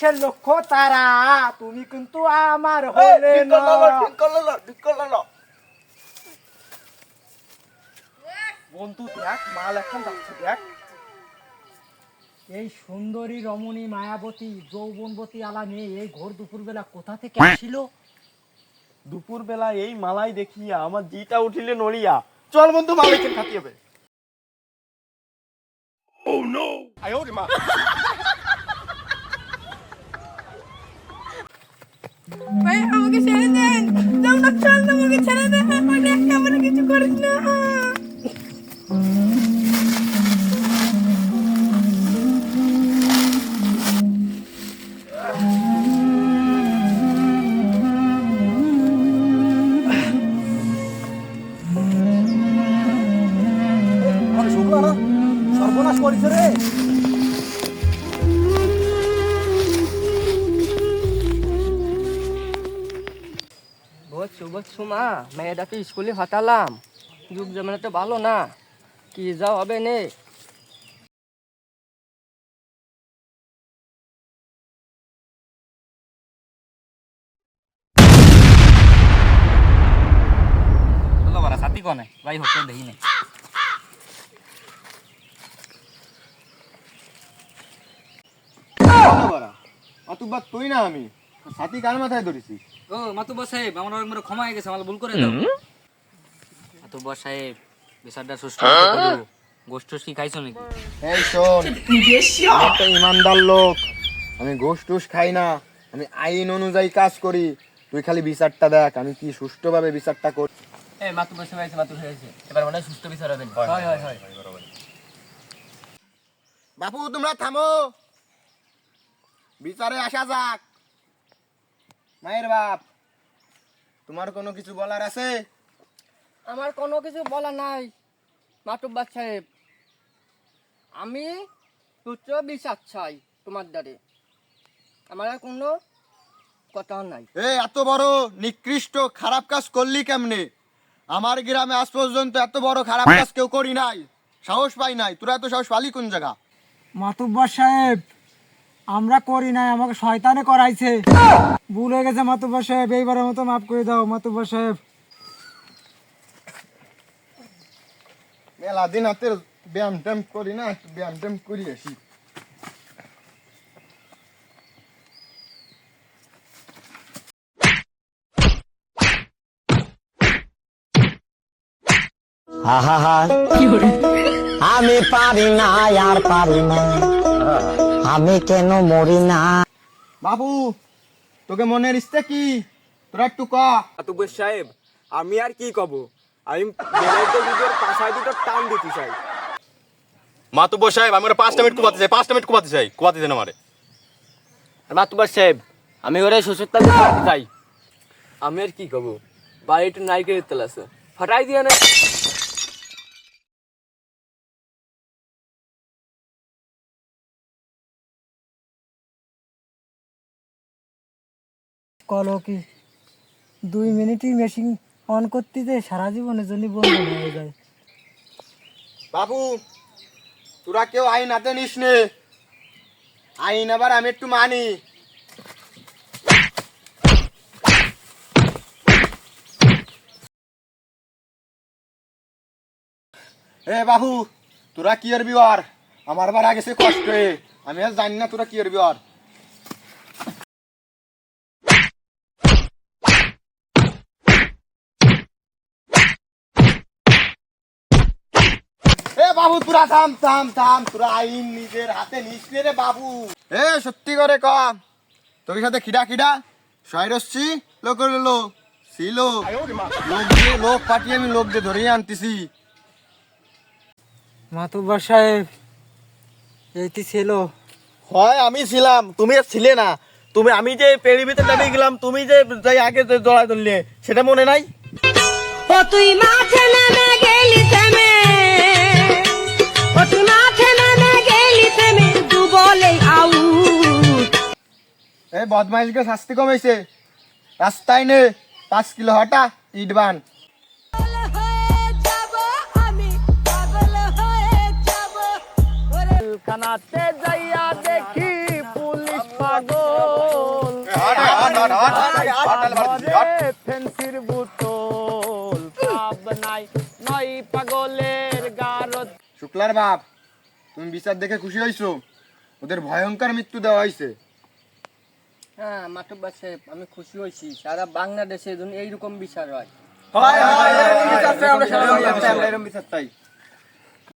আকাশের লক্ষ্য তারা তুমি কিন্তু আমার হলে না বন্ধু দেখ মাল এখন যাচ্ছে দেখ। এই সুন্দরী রমণী মায়াবতী যৌবনবতী আলা মেয়ে এই ঘোর দুপুরবেলা কোথা থেকে আসছিল দুপুর বেলা এই মালাই দেখিয়া আমার জিটা উঠিলে নড়িয়া। চল বন্ধু মালাইকে খাতি হবে ভাই, আমাকে ছেড়ে দেন। তোমরা চল আমাকে ছেড়ে দেন। আমাকে কেমন কিছু করিস না। সর্বনাশ করেছে রে। বলছো বলছো মা মেয়েটাকে স্কুলে ফাটালাম যুগ জামানা তো ভালো না কি যাও হবে নে। চলো সাথী কনে? ভাই হচ্ছে দেখি নে অতুবা তুই না আমি সাথী কার মাথায় ধরেছি ও মাতুব্বর সাহেব আমার ক্ষমা হয়ে গেছে আমার ভুল করে দাও। মাতুব্বর সাহেব বিচারটা সুস্থ গোষ্ঠ কি খাইছো নাকি? এই শোন একটা ইমানদার লোক। আমি খাই না আমি আইন অনুযায়ী কাজ করি। তুই খালি বিচারটা দেখ আমি কি সুষ্ঠুভাবে বিচারটা করি এই আছে মাতুব্বর হয়েছে এবার মনে সুস্থ বিচার হবে। হয় হয় হয় বাপু তোমরা থামো। বিচারে আসা যাক। মায়ের বাপ তোমার কোনো কিছু বলার আছে? আমার কোনো কিছু বলা নাই মাতুব্বর সাহেব। আমি সুস্থ বিচার চাই তোমার দ্বারে। আমার আর কোনো কথা নাই। এ এত বড় নিকৃষ্ট খারাপ কাজ করলি কেমনে? আমার গ্রামে আজ পর্যন্ত এত বড় খারাপ কাজ কেউ করি নাই। সাহস পাই নাই। তোরা এত সাহস পালি কোন জায়গা? মাতুব্বর সাহেব আমরা করি নাই আমাকে শয়তানে করাইছে। ভুল হয়ে গেছে মাতুব্বর সাহেব এইবারের মতো মাফ করে দাও মাতুব্বর সাহেব। মেলা দিন হাতে ব্যায়াম ট্যাম করি না ব্যায়াম ট্যাম করি আসি। আহা হা আমি পারি না আর পারি না। আমি কেন মরি না? বাবু তোকে মনের ইচ্ছে কি? তোরা একটু ক। সাহেব আমি আর কি কব? আমি বেলাইতে পাশায় দুটো টান দিতে চাই। মাতুব্বর সাহেব আমি ওরা পাঁচটা মিনিট কুবাতে চাই পাঁচটা মিনিট কুবাতে চাই কুবাতে দেন আমারে। মাতুব্বর সাহেব আমি ওরে শ্বশুরটা চাই। আমি আর কি কব? বাড়িটা নাইকের তেল আছে। ফাটাই দিয়ে না। কলো কি দুই মিনিটই মেশিন অন করতে যে সারা জীবনের জন্য বন্ধ হয়ে যায়। বাবু, তোরা কেউ আইন হাতে নিস নে। আইন আবার আমি একটু মানি। এ বাবু, তোরা কি এর বিওয়ার? আমার বার আগেছে কষ্ট। আমি আর জানি না তোরা কি বিওয়ার। বাবু তোরা থাম থাম থাম তোরা আইন নিজের হাতে নিস রে বাবু। এ সত্যি করে ক। তোর সাথে খিডা খিডা? সয়রসছি লোক লোক ছিল লোক। দিয়ে লোক পাঠিয়ে আমি লোক দিয়ে ধরিয়ে আনতেছি। মাতুব্বর সাহেব এইটি ছিল। হয় আমি ছিলাম তুমি আর ছিলে না। তুমি আমি যে পেড়ি ভিতরে নামিয়ে গেলাম তুমি যে যাই আগে যে জড়াই ধরলে সেটা মনে নাই? ও তুই মাঠে নেমে গেলি থেমে এই বদমাইশকে শাস্তি কমেছে রাস্তায় নে পাঁচ কিলো হটা ইডবান কানাতে যাইয়া দেখি পুলিশ পাগল ফেন্সির বুতল নাই নয় পাগলের গারত শুক্লার বাপ তুমি বিচার দেখে খুশি হয়েছো ওদের ভয়ঙ্কর মৃত্যু দেওয়া হয়েছে হ্যাঁ মাতব সাহেব আমি খুশি হয়েছি। সারা বাংলাদেশে এইরকম বিচার হয়। হয় হয় বিচার চাই আমরা সারা বাংলাদেশে, এরকম বিচার চাই।